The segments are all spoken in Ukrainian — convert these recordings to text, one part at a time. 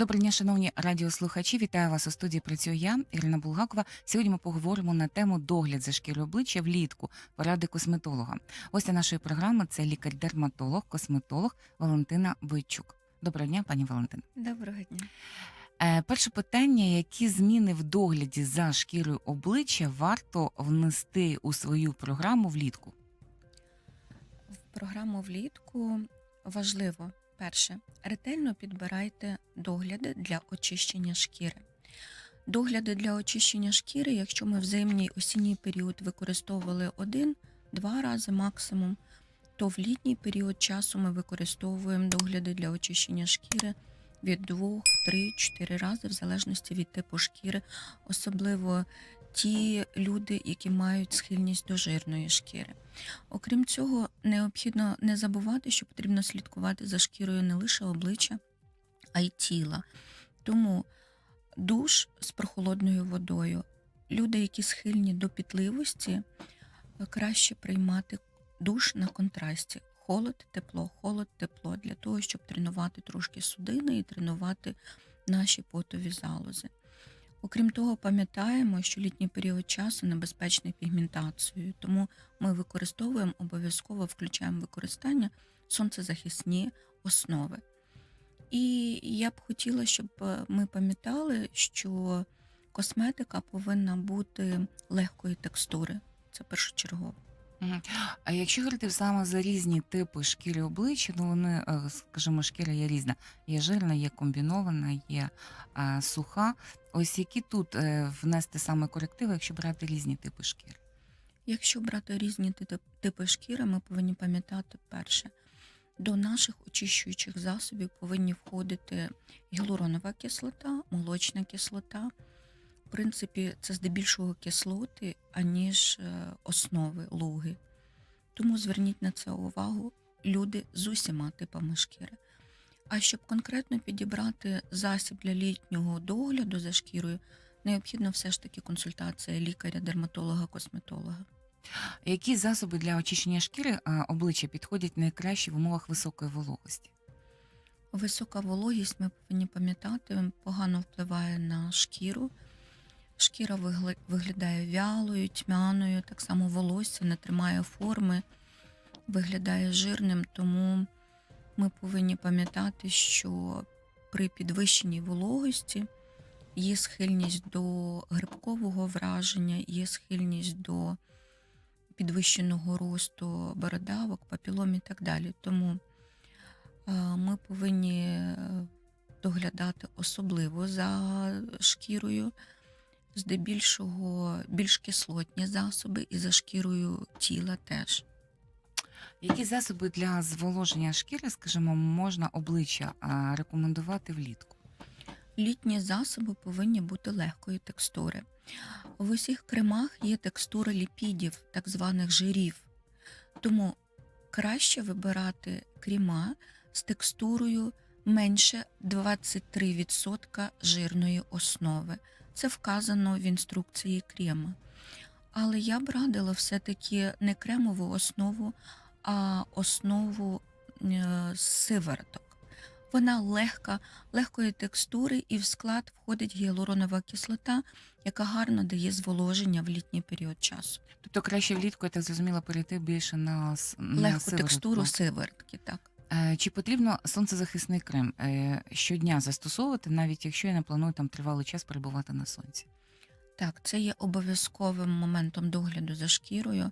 Доброго дня, шановні радіослухачі. Вітаю вас у студії. Працюю я, Ірина Булгакова. Сьогодні ми поговоримо на тему догляд за шкірою обличчя влітку, поради косметолога. Гостя нашої програми це лікар-дерматолог, косметолог Валентина Бойчук. Доброго дня, пані Валентина. Доброго дня. Е, перше питання: які зміни в догляді за шкірою обличчя варто внести у свою програму влітку? В програму влітку важливо перше, ретельно підбирайте догляди для очищення шкіри. Догляди для очищення шкіри, якщо ми в зимній осінній період використовували один-два рази максимум, то в літній період часу ми використовуємо догляди для очищення шкіри від 2, 3, 4 рази, в залежності від типу шкіри, особливо ті люди, які мають схильність до жирної шкіри. Окрім цього, необхідно не забувати, що потрібно слідкувати за шкірою не лише обличчя, а й тіла. Тому душ з прохолодною водою. Люди, які схильні до пітливості, краще приймати душ на контрасті. Холод, тепло, холод, тепло, для того, щоб тренувати трошки судини і тренувати наші потові залози. Окрім того, пам'ятаємо, що літній період часу небезпечний пігментацією, тому ми використовуємо обов'язково включаємо використання сонцезахисні основи. І я б хотіла, щоб е, ми пам'ятали, що косметика повинна бути легкої текстури. Це першочергово. А якщо говорити саме за різні типи шкіри обличчя, ну вони, е, скажімо, шкіра є різна. Є жирна, є комбінована, є е, суха. Ось які тут е, внести саме корективи, якщо брати різні типи шкіри? Якщо брати різні ти- типи шкіри, ми повинні пам'ятати перше. До наших очищуючих засобів повинні входити гіалуронова кислота, молочна кислота. Принципі, це здебільшого кислоти, аніж е, основи луги. Тому зверніть на це увагу люди з усіма типами шкіри. А щоб конкретно підібрати засіб для літнього догляду за шкірою, необхідна все ж таки консультація лікаря, дерматолога, косметолога. Які засоби для очищення шкіри обличчя підходять найкраще в умовах високої вологості? Висока вологість, ми повинні пам'ятати, погано впливає на шкіру. Шкіра виглядає вялою, тьмяною, так само волосся не тримає форми, виглядає жирним, тому ми повинні пам'ятати, що при підвищеній вологості є схильність до грибкового враження, є схильність до підвищеного росту бородавок, папілом і так далі. Тому е, ми повинні е, доглядати особливо за шкірою, здебільшого більш кислотні засоби, і за шкірою тіла теж. Які засоби для зволоження шкіри, скажімо, можна обличчя рекомендувати влітку? Літні засоби повинні бути легкої текстури. В усіх кремах є текстура ліпідів, так званих жирів. Тому краще вибирати крема з текстурою менше 23% жирної основи. Це вказано в інструкції крема. Але я б радила все-таки не кремову основу, а основу е, сивороток. Вона легка, легкої текстури, і в склад входить гіалуронова кислота, яка гарно дає зволоження в літній період часу. Тобто краще влітку, я так зрозуміла, перейти більше на, на Легку сиворотку. текстуру сиворотки, так. Е, Чи потрібно сонцезахисний крем е, щодня застосовувати, навіть якщо я не планую там тривалий час перебувати на сонці? Так, це є обов'язковим моментом догляду за шкірою.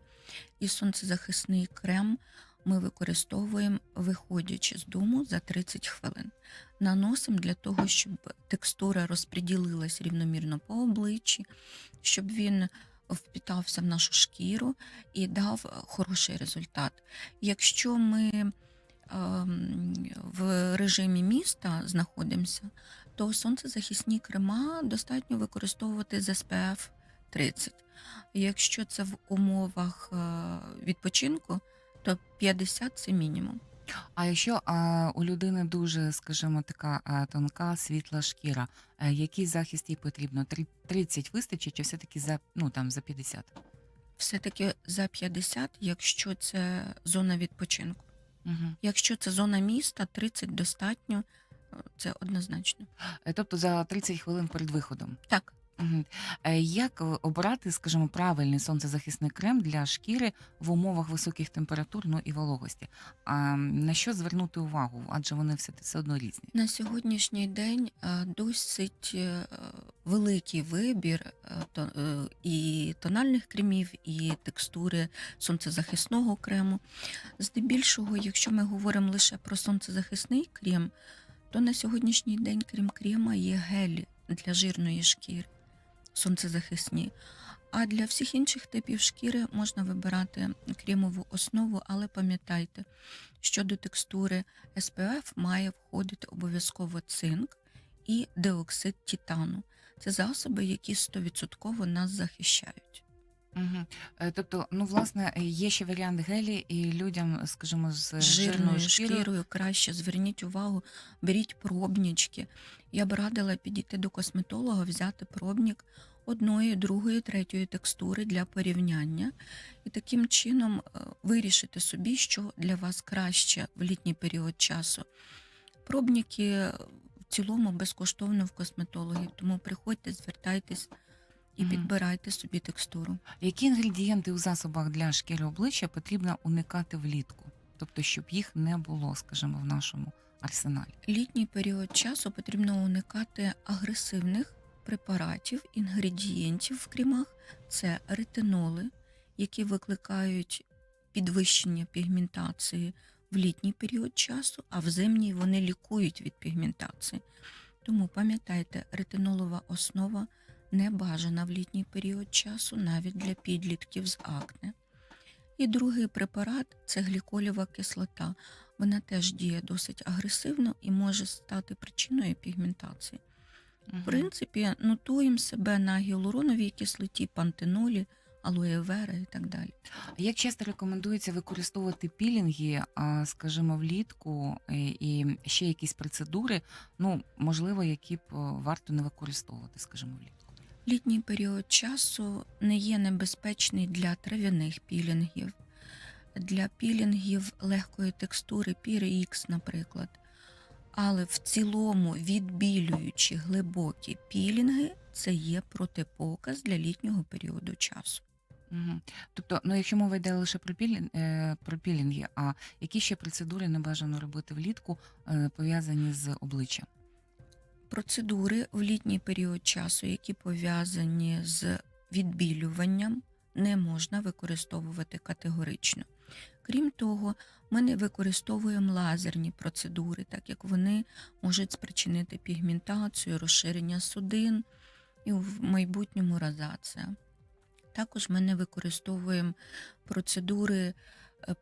І сонцезахисний крем ми використовуємо, виходячи з дому за 30 хвилин. Наносимо для того, щоб текстура розподілилась рівномірно по обличчі, щоб він впітався в нашу шкіру і дав хороший результат. Якщо ми в режимі міста знаходимося, то сонцезахисні крема достатньо використовувати з SPF 30. Якщо це в умовах е, відпочинку, то 50 це мінімум. А якщо а, у людини дуже, скажімо, така а, тонка, світла шкіра, е, який захист їй потрібно? Три- 30 вистачить, чи все-таки за, ну, там, за 50? Все-таки за 50, якщо це зона відпочинку. Угу. Якщо це зона міста, 30 достатньо це однозначно. Е, Тобто за 30 хвилин перед виходом. Так, Е, Як е, обрати, скажімо, правильний сонцезахисний крем для шкіри в умовах високих температур ну, і вологості? А на що звернути увагу? Адже вони все, все одно різні. на сьогоднішній день е, досить великий вибір то- і тональних кремів, і текстури сонцезахисного крему. Здебільшого, якщо ми говоримо лише про сонцезахисний крем, то на сьогоднішній день, крім крема, є гелі для жирної шкіри, сонцезахисні. А для всіх інших типів шкіри можна вибирати кремову основу, але пам'ятайте, що до текстури SPF має входити обов'язково цинк і диоксид титану. Це засоби, які 100% нас захищають. Угу. Тобто, ну, власне, є ще варіант гелі, і людям, скажімо, з жирною жирною шкірою. шкірою краще зверніть увагу, беріть пробнічки. Я б радила підійти до косметолога, взяти пробник одної, другої, третьої текстури для порівняння і таким чином е, вирішити собі, що для вас краще в літній період часу. Пробники е, в цілому безкоштовно в косметологів, тому приходьте, звертайтесь і Мгм. підбирайте собі текстуру. Які інгредієнти у засобах для шкіри обличчя потрібно уникати влітку? Тобто, щоб їх не було, скажімо, в нашому арсеналі. літній період часу потрібно уникати агресивних препаратів, інгредієнтів в крімах. Це ретиноли, які викликають підвищення пігментації в літній період часу, а в зимній вони лікують від пігментації. Тому пам'ятайте, ретинолова основа не бажана в літній період часу навіть для підлітків з акне. І другий препарат це гліколєва кислота. Вона теж діє досить агресивно і може стати причиною пігментації. В принципі, нотуємо себе на гіалуроновій кислоті, пантенолі, алоє-вера і так далі. Як часто рекомендується використовувати пілінги, скажімо, влітку і ще якісь процедури, ну можливо, які б варто не використовувати, скажімо, влітку. Літній період часу не є небезпечний для трав'яних пілінгів, для пілінгів легкої текстури Pire-X, наприклад. Але в цілому відбілюючі глибокі пілінги це є протипоказ для літнього періоду часу. Угу. Тобто, ну якщо мова йде лише про пілінг, е, про пілінги, а які ще процедури не бажано робити влітку, е, пов'язані з обличчям? Процедури в літній період часу, які пов'язані з відбілюванням, не можна використовувати категорично. Крім того, ми не використовуємо лазерні процедури, так як вони можуть спричинити пігментацію, розширення судин і в майбутньому розація. Також ми не використовуємо процедури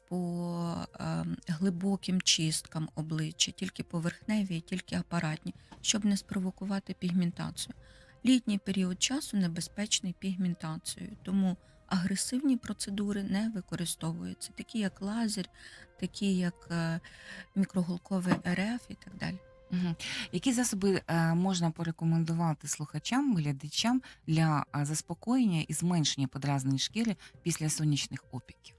по е, глибоким чисткам обличчя, тільки поверхневі, тільки апаратні, щоб не спровокувати пігментацію. Літній період часу небезпечний пігментацією, тому агресивні процедури не використовуються, такі як лазер, такі як е, мікроголковий РФ і так далі. Які засоби е, можна порекомендувати слухачам, глядачам для е, заспокоєння і зменшення подразнень шкіри після сонячних опіків?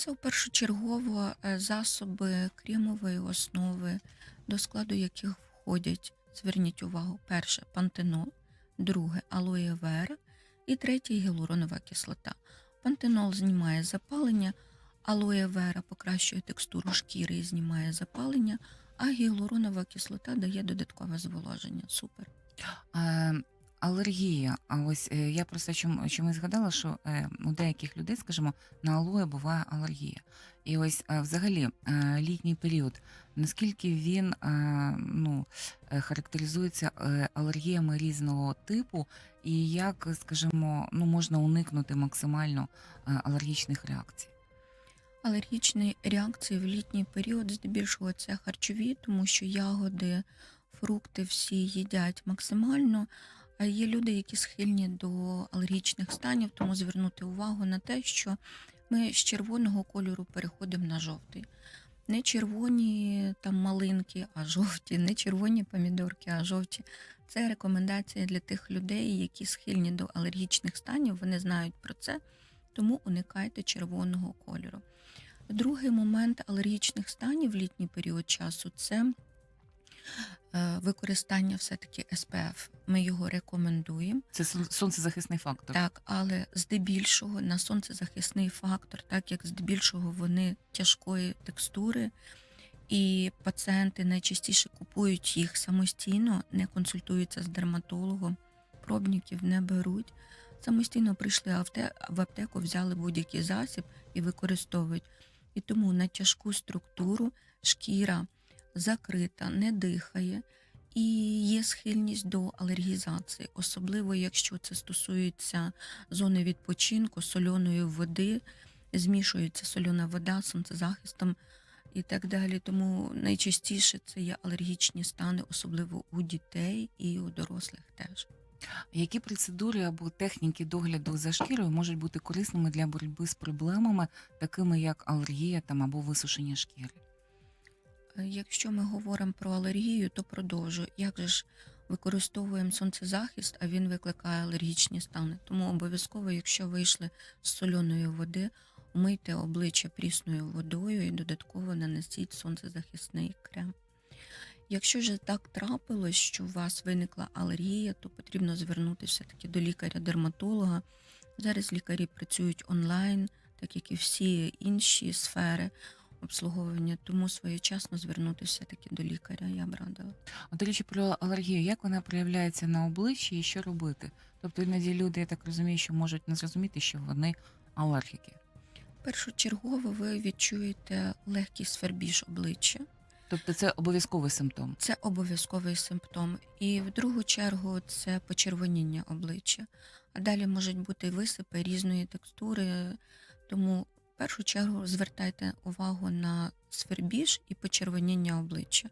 Це першочергово е, засоби кремової основи, до складу яких входять, зверніть увагу, перше пантенол, друге алоє вера і третє гіалуронова кислота. Пантенол знімає запалення, алоє вера покращує текстуру шкіри і знімає запалення, а гіалуронова кислота дає додаткове зволоження. Супер. Алергія. А ось е, я просто чому, чомусь згадала, що е, у деяких людей, скажімо, на алоє буває алергія. І ось е, взагалі літній період, наскільки він ну, характеризується алергіями різного типу, і як, скажімо, ну, можна уникнути максимально алергічних реакцій? Алергічні реакції в літній період здебільшого це харчові, тому що ягоди, фрукти всі їдять максимально. Є люди, які схильні до алергічних станів, тому звернути увагу на те, що ми з червоного кольору переходимо на жовтий. Не червоні там малинки, а жовті, не червоні помідорки, а жовті. Це рекомендація для тих людей, які схильні до алергічних станів. Вони знають про це, тому уникайте червоного кольору. Другий момент алергічних станів в літній період часу це Використання все-таки СПФ. Ми його рекомендуємо. Це сонцезахисний фактор. Так, але здебільшого на сонцезахисний фактор, так як здебільшого вони тяжкої текстури, і пацієнти найчастіше купують їх самостійно, не консультуються з дерматологом, пробників не беруть. Самостійно прийшли в аптеку, взяли будь-який засіб і використовують. І тому на тяжку структуру шкіра закрита, не дихає і є схильність до алергізації, особливо якщо це стосується зони відпочинку, сольоної води, змішується сольона вода сонцезахистом і так далі. Тому найчастіше це є алергічні стани, особливо у дітей і у дорослих теж. Які процедури або техніки догляду за шкірою можуть бути корисними для боротьби з проблемами, такими як алергія там або висушення шкіри? Е, Якщо ми говоримо про алергію, то продовжую. Як же ж використовуємо сонцезахист, а він викликає алергічні стани. Тому обов'язково, якщо вийшли з сольоної води, умийте обличчя прісною водою і додатково нанесіть сонцезахисний крем. Якщо ж так трапилось, що у вас виникла алергія, то потрібно звернутися таки до лікаря-дерматолога. Зараз лікарі працюють онлайн, так як і всі інші сфери обслуговування, тому своєчасно звернутися таки до лікаря. Я б радила. От, До речі, про алергію, як вона проявляється на обличчі і що робити? Тобто іноді люди, я так розумію, що можуть не зрозуміти, що вони алергіки. Першочергово ви відчуєте легкий свербіж обличчя. Тобто це обов'язковий симптом. Це обов'язковий симптом. І в другу чергу це почервоніння обличчя. А далі можуть бути висипи різної текстури. Тому першу чергу звертайте увагу на свербіж і почервоніння обличчя.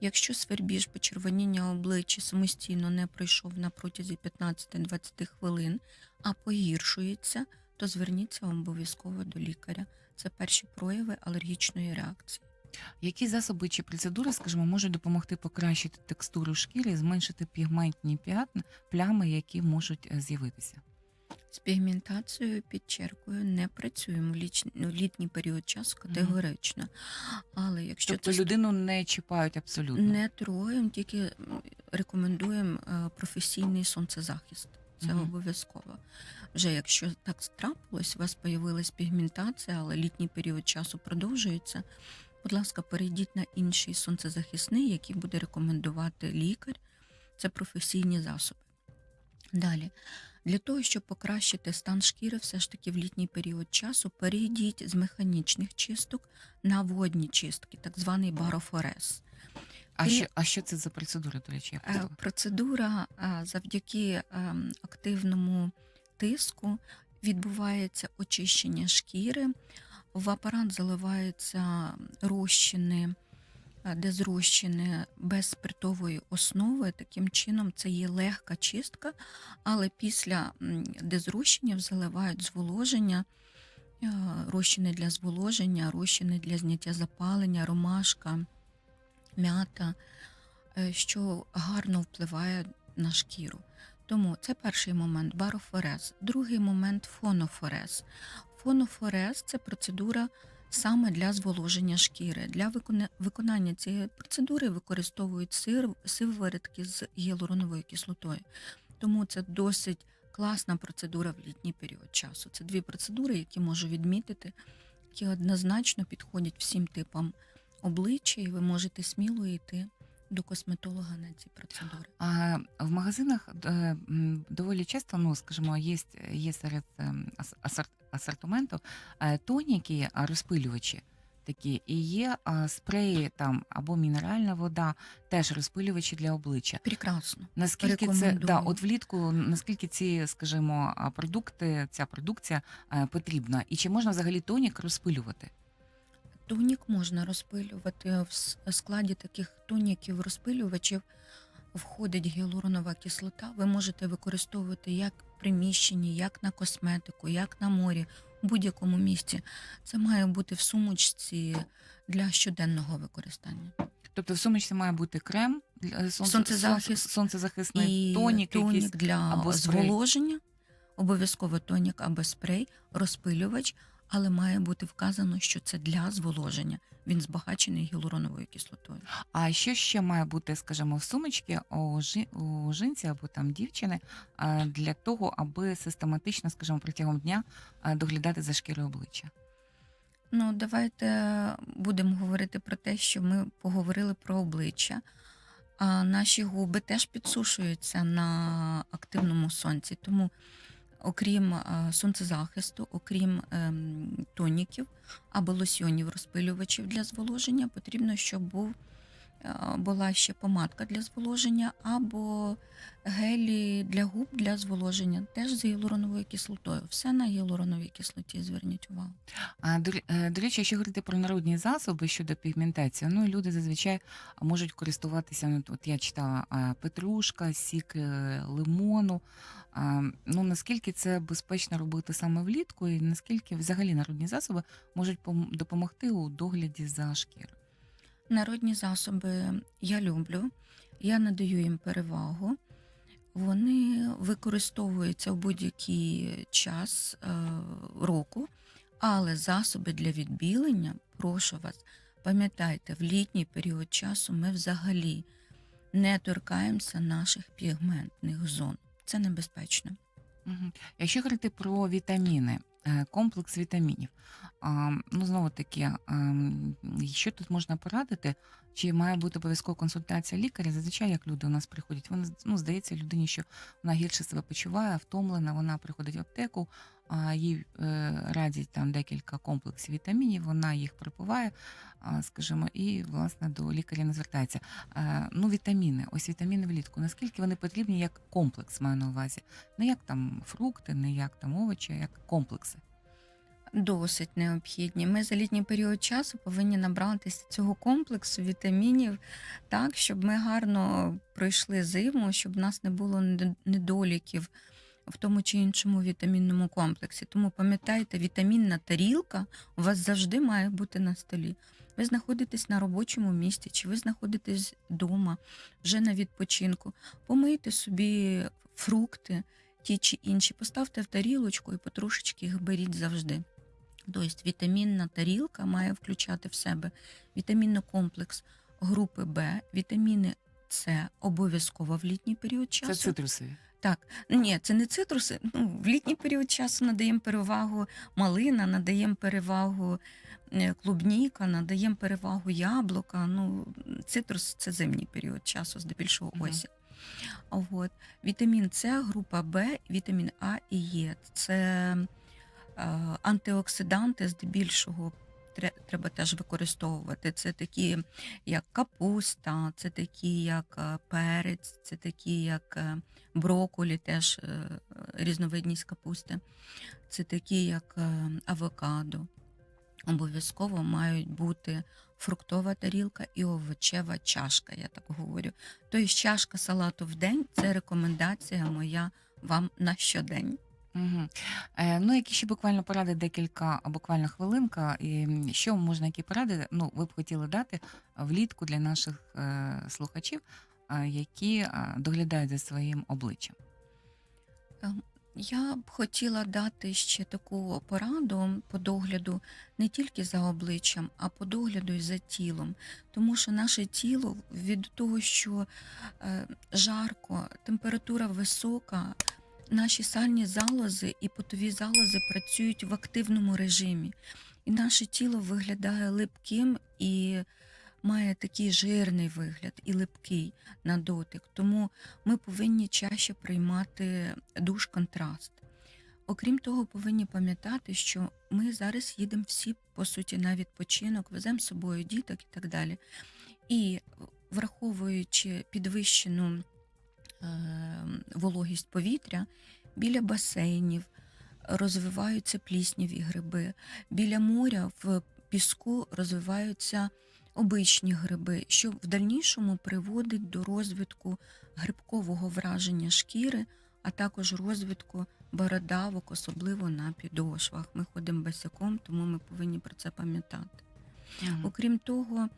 Якщо свербіж, почервоніння обличчя самостійно не пройшов на протязі 15-20 хвилин, а погіршується, то зверніться обов'язково до лікаря. Це перші прояви алергічної реакції. Які засоби чи процедури, скажімо, можуть допомогти покращити текстуру шкіри зменшити пігментні п'ятна, плями, які можуть е, з'явитися? З пігментацією підчеркую, не працюємо в ліч- в літній період часу категорично. Але якщо Тобто це людину не чіпають абсолютно. не троєм, тільки м, рекомендуємо е, професійний сонцезахист. Це Мгм. обов'язково. Вже якщо так трапилось, у вас появилась пігментація, але літній період часу продовжується. Будь ласка, перейдіть на інший сонцезахисний, який буде рекомендувати лікар. Це професійні засоби. Далі, для того, щоб покращити стан шкіри, все ж таки в літній період часу перейдіть з механічних чисток на водні чистки, так званий барофорез. А що, а що це за процедура, до речі? Я Е. Процедура е, завдяки ем, активному тиску відбувається очищення шкіри. В апарат заливаються розчини, е, дезрозчини без спиртової основи. Таким чином, це є легка чистка, але після м, дезрозчинів заливають зволоження, е, розчини для зволоження, розчини для зняття запалення, ромашка, м'ята е, що гарно впливає на шкіру. Тому це перший момент барофорез. Другий момент фонофорез. Фонофорез це процедура саме для зволоження шкіри. Для виконання цієї процедури використовують сир, сиворотки з гіалуроновою кислотою. Тому це досить класна процедура в літній період часу. Це дві процедури, які можу відмітити, які однозначно підходять всім типам обличчя, і ви можете сміло йти до косметолога на ці процедури. А в магазинах е, доволі часто, ну скажімо, є, є серед ем, асортименту тоніки, розпилювачі такі, і є спреї там або мінеральна вода, теж розпилювачі для обличчя. Прекрасно. Наскільки це да, от влітку, наскільки ці, скажімо, продукти, ця продукція потрібна, і чи можна взагалі тонік розпилювати? Тонік можна розпилювати в складі таких тоніків розпилювачів. Входить гіалуронова кислота. Ви можете використовувати як приміщенні, як на косметику, як на морі, у будь-якому місці. Це має бути в сумочці для щоденного використання. Тобто в сумочці має бути крем, для- сонце- Сонцезахист. сонцезахисний І тонік, тонік якийсь. для або зволоження, обов'язково тонік або спрей, розпилювач, але має бути вказано, що це для зволоження. Він збагачений гіалуроновою кислотою. А що ще має бути, скажімо, в сумочці у, жі... у жінці або там дівчини е, для того, аби систематично, скажімо, протягом дня е, доглядати за шкірою обличчя? Ну, давайте будемо говорити про те, що ми поговорили про обличчя. А наші губи теж підсушуються на активному сонці. Тому, окрім е, сонцезахисту, окрім ем, тоніків або лосьйонів розпилювачів для зволоження, потрібно, щоб був, була ще помадка для зволоження або гелі для губ для зволоження, теж з гіалуроновою кислотою. Все на гіалуроновій кислоті, зверніть увагу. А до, е, до речі, якщо говорити про народні засоби щодо пігментації, ну люди зазвичай можуть користуватися. Ну, от я читала петрушка, сік е, лимону. Ну наскільки це безпечно робити саме влітку, і наскільки взагалі народні засоби можуть допомогти у догляді за шкірою? Народні засоби я люблю, я надаю їм перевагу. Вони використовуються в будь-який час е, року, але засоби для відбілення, прошу вас, пам'ятайте, в літній період часу ми взагалі не торкаємося наших пігментних зон. Це небезпечно. Мгм. Якщо говорити про вітаміни, комплекс вітамінів, ну знову таки, що тут можна порадити? Чи має бути обов'язкова консультація лікаря? Зазвичай як люди у нас приходять, вони ну, здається людині, що вона гірше себе почуває, втомлена, вона приходить в аптеку, а їй е, радять там декілька комплексів вітамінів, вона їх припиває, скажімо, і власне до лікаря не звертається. Ну, вітаміни, ось вітаміни влітку. Наскільки вони потрібні як комплекс, маю на увазі? Не як там фрукти, не як там овочі, а як комплекси. Досить необхідні. Ми за літній період часу повинні набратися цього комплексу вітамінів так, щоб ми гарно пройшли зиму, щоб в нас не було недоліків в тому чи іншому вітамінному комплексі. Тому пам'ятайте, вітамінна тарілка у вас завжди має бути на столі. Ви знаходитесь на робочому місці, чи ви знаходитесь вдома вже на відпочинку. Помийте собі фрукти, ті чи інші, поставте в тарілочку і потрошечки їх беріть завжди. Тобто вітамінна тарілка має включати в себе вітамінний комплекс групи Б, вітаміни С обов'язково в літній період часу. Це цитрусові. Так, ні, це не цитруси. Ну, в літній період часу надаємо перевагу малина, надаємо перевагу е, клубніка, надаємо перевагу яблука. Ну, цитрус це зимній період часу, здебільшого осінь. А От. Вітамін С, група Б, вітамін А і Е. Це антиоксиданти, здебільшого треба теж використовувати. Це такі, як капуста, це такі, як е, перець, це такі, як е, брокколі, теж е, різновидність капусти, це такі, як е, авокадо. Обов'язково мають бути фруктова тарілка і овочева чашка, я так говорю. Тобто чашка салату в день це рекомендація моя вам на щодень. Угу. Е, ну, які ще буквально поради, декілька, буквально хвилинка. І що можна, які поради, ну, ви б хотіли дати влітку для наших е, слухачів, е, які е, доглядають за своїм обличчям? Я б хотіла дати ще таку пораду по догляду не тільки за обличчям, а по догляду і за тілом. Тому що наше тіло від того, що е, жарко, температура висока, наші сальні залози і потові залози працюють в активному режимі. І наше тіло виглядає липким і має такий жирний вигляд і липкий на дотик. Тому ми повинні чаще приймати душ контраст. Окрім того, повинні пам'ятати, що ми зараз їдемо всі, по суті, на відпочинок, веземо з собою діток і так далі. І враховуючи підвищену вологість повітря, біля басейнів розвиваються плісняві гриби, біля моря в піску розвиваються обичні гриби, що в дальнішому приводить до розвитку грибкового враження шкіри, а також розвитку бородавок, особливо на підошвах. Ми ходимо босиком, тому ми повинні про це пам'ятати. Окрім того,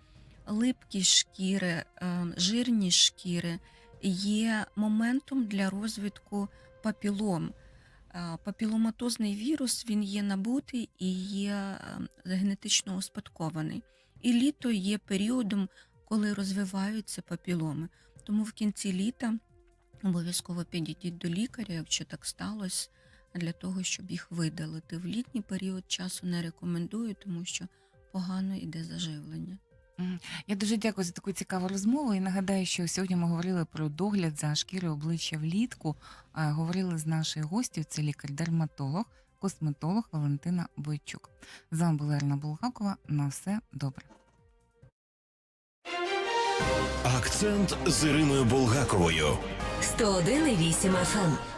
липкі шкіри, е, жирні шкіри є моментом для розвитку папілом. Папіломатозний вірус він є набутий і є е, генетично успадкований. І літо є періодом, коли розвиваються папіломи. Тому в кінці літа обов'язково підійдіть до лікаря, якщо так сталося, для того, щоб їх видалити. В літній період часу не рекомендую, тому що погано йде заживлення. Я дуже дякую за таку цікаву розмову і нагадаю, що сьогодні ми говорили про догляд за шкірою обличчя влітку. А, Говорили з нашою гостю, це лікар-дерматолог, косметолог Валентина Бойчук. З вами була Ірина Булгакова. На все добре. Акцент з Іриною Булгаковою. 101,8 FM.